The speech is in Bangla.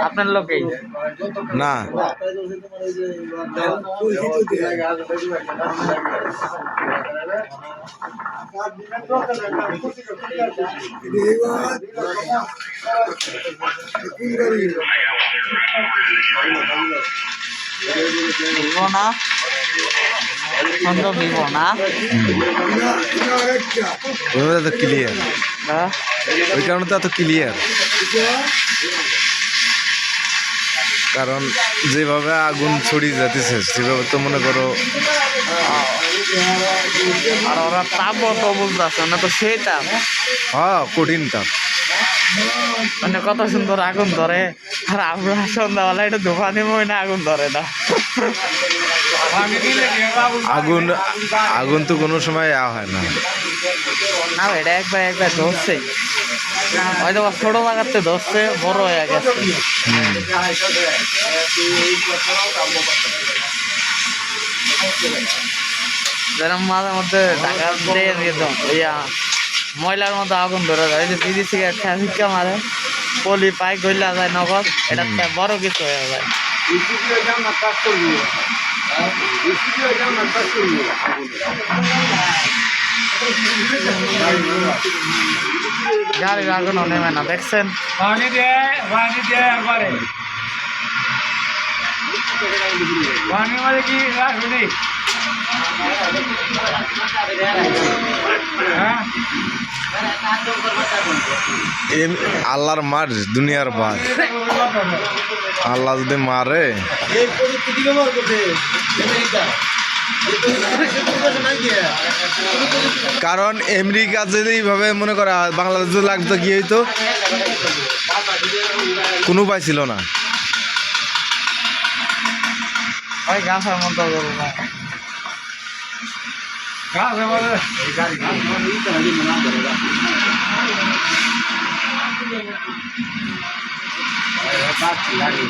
আপনার লোকেই? না। না। সুন্দর ভিভো না? ওইভাবে তো ক্লিয়ার? ওই কারণে তো এত ক্লিয়ার কারণ যেভাবে আগুন ছড়িয়ে যাতেছে সেভাবে তো মনে করো আর ওরা তাপ তো বুঝতেছে না তো সেই তাপ হ্যাঁ কঠিন তাপ। মানে কত সুন্দর আগুন ধরে। আর আমরা সন্ধ্যাবেলা এটা দোকানে মই না আগুন ধরে না। আগুন আগুন তো কোনো সময় আ হয় না। না এটা একবার একবার ধরছে। হয়তো ছোট লাগাতে ধরছে বড় হয়ে গেছে। যেরকম মাঝে মধ্যে ঢাকা দিয়ে একদম ইয়া। ময়লার মতো আগুন ধরে যায়। এই যে বিড়ি সিগারেট খেয়া ফিক্কা মারে পলি পাইক গইলা যায় নগদ এটা একটা বড় কিছু হয়ে যায়। গাড়ির আগুন নেমে না দেখছেন? পানি দে পানি দে একবারে। পানি মানে কি? রাখবি আল্লাহর মার, দুনিয়ার বাদ আল্লাহ যদি মারে। কারণ আমেরিকা যদি এইভাবে মনে করা বাংলাদেশ লাগতো, কি হইতো? কোনো উপায় ছিল না। গাছের মতো कहाँ से बोले बात खिलाड़ी